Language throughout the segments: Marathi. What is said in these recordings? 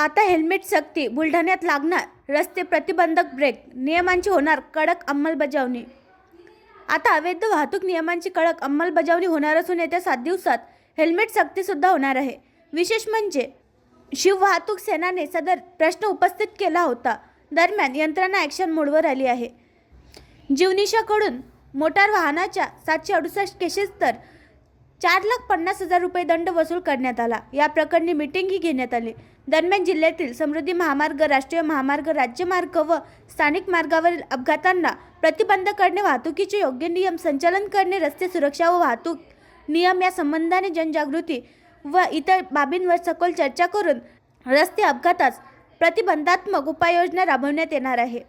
आता हेल्मेट सक्ती बुलढाण्यात लागणार रस्ते प्रतिबंधक ब्रेक नियमांची होणार कडक अंमलबजावणी. आता अवैध वाहतूक नियमांची कडक अंमलबजावणी होणार असून येत्या सात दिवसात हेल्मेट सक्तीसुद्धा होणार आहे. विशेष म्हणजे शिव वाहतूक सेनाने सदर प्रश्न उपस्थित केला होता. दरम्यान यंत्रणा ॲक्शन मोडवर आली आहे. जीवनिशाकडून मोटार वाहनाच्या सातशे अडुसष्ट केसेस तर चार लाख पन्नास हजार रुपये दंड वसूल करण्यात आला. या प्रकरणी मिटिंगही घेण्यात आली. दरम्यान जिल्ह्यातील समृद्धी महामार्ग राष्ट्रीय महामार्ग राज्यमार्ग व स्थानिक मार्गावरील अपघातांना प्रतिबंध करणे वाहतुकीचे योग्य नियम संचालन करणे रस्ते सुरक्षा व वाहतूक नियम या संबंधाने जनजागृती व इतर बाबींवर सखोल चर्चा करून रस्ते अपघातास प्रतिबंधात्मक उपाययोजना राबवण्यात येणार आहे.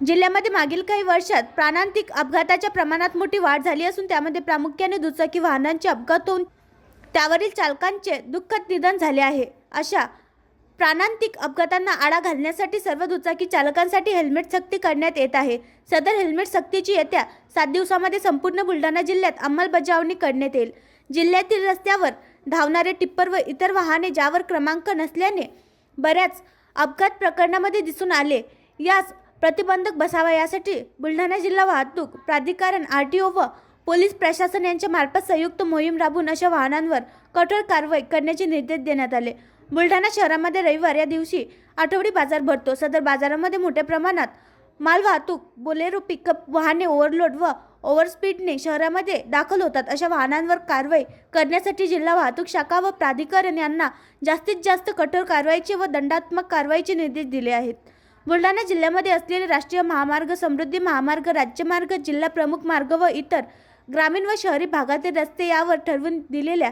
जिल्ह्यामध्ये मागील काही वर्षात प्राणांतिक अपघाताच्या प्रमाणात मोठी वाढ झाली असून त्यामध्ये प्रामुख्याने दुचाकी वाहनांचे अपघात होऊन त्यावरील चालकांचे दुःखद निधन झाले आहे अशा प्राणांतिक अपघातांना आळा घालण्यासाठी सर्व दुचाकी चालकांसाठी हेल्मेट सक्ती करण्यात येत आहे. सदर हेल्मेट सक्तीची येत्या सात दिवसामध्ये संपूर्ण बुलढाणा जिल्ह्यात अंमलबजावणी करण्यात येईल. जिल्ह्यातील रस्त्यावर धावणारे टिप्पर व इतर वाहने ज्यावर क्रमांक नसल्याने बऱ्याच अपघात प्रकरणामध्ये दिसून आले. यास प्रतिबंधक बसावा यासाठी बुलढाणा जिल्हा वाहतूक प्राधिकरण आर टी ओ व पोलीस प्रशासन यांच्या मार्फत संयुक्त मोहीम राबवून अशा वाहनांवर कठोर कारवाई करण्याचे निर्देश देण्यात आले. बुलढाणा शहरामध्ये रविवार या दिवशी आठवडी बाजार भरतो. सदर बाजारामध्ये मोठ्या प्रमाणात मालवाहतूक बोलेरो पिकअप वाहने ओव्हरलोड व ओव्हरस्पीडने शहरामध्ये दाखल होतात. अशा वाहनांवर कारवाई करण्यासाठी जिल्हा वाहतूक शाखा व प्राधिकरण यांना जास्तीत जास्त कठोर कारवाईचे व दंडात्मक कारवाईचे निर्देश दिले आहेत. बुलढाणा जिल्ह्यामध्ये असलेले राष्ट्रीय महामार्ग समृद्धी महामार्ग राज्यमार्ग जिल्हा प्रमुख मार्ग व इतर ग्रामीण व शहरी भागातील रस्ते यावर ठरवून दिलेल्या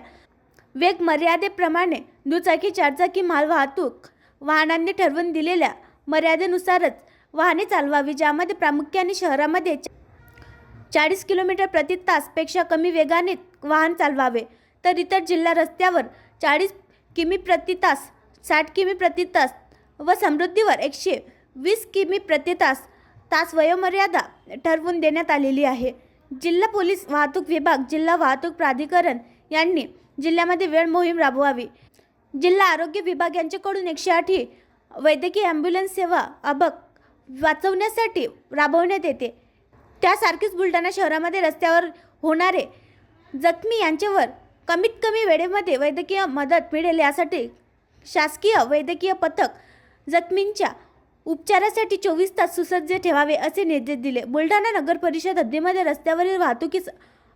वेग मर्यादेप्रमाणे दुचाकी चारचाकी मालवाहतूक वाहनांनी ठरवून दिलेल्या मर्यादेनुसारच वाहने चालवावी ज्यामध्ये प्रामुख्याने शहरामध्ये चाळीस किलोमीटर प्रति तासपेक्षा कमी वेगाने वाहन चालवावे तर इतर जिल्हा रस्त्यावर चाळीस किमी प्रति तास साठ किमी प्रति तास व समृद्धीवर एकशे वीस किमी प्रति तास तास वयोमर्यादा ठरवून देण्यात आलेली आहे. जिल्हा पोलीस वाहतूक विभाग जिल्हा वाहतूक प्राधिकरण यांनी जिल्ह्यामध्ये वेळ मोहीम राबवावी. जिल्हा आरोग्य विभाग यांच्याकडून एकशे आठ ही वैद्यकीय ॲम्ब्युलन्स सेवा अबक वाचवण्यासाठी राबवण्यात येते. त्यासारखीच बुलढाणा शहरामध्ये रस्त्यावर होणारे जखमी यांच्यावर कमीत कमी वेळेमध्ये वैद्यकीय मदत मिळेल यासाठी शासकीय वैद्यकीय पथक जखमींच्या उपचारासाठी चोवीस तास सुसज्ज ठेवावे असे निर्देश दिले. बुलढाणा नगर परिषद हद्दीमध्ये रस्त्यावरील वाहतुकीस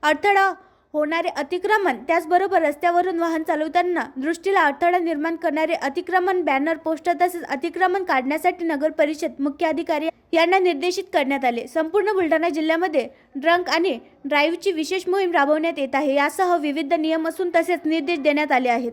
अडथळा होणारे अतिक्रमण त्याचबरोबर रस्त्यावरून वाहन चालवताना दृष्टीला अडथळा निर्माण करणारे अतिक्रमण बॅनर पोस्टर तसेच अतिक्रमण काढण्यासाठी नगर परिषद मुख्य अधिकारी यांना निर्देशित करण्यात आले. संपूर्ण बुलढाणा जिल्ह्यामध्ये ड्रंक आणि ड्राईव्हची विशेष मोहीम राबवण्यात येत आहे. यासह विविध नियम असून तसेच निर्देश देण्यात आले आहेत.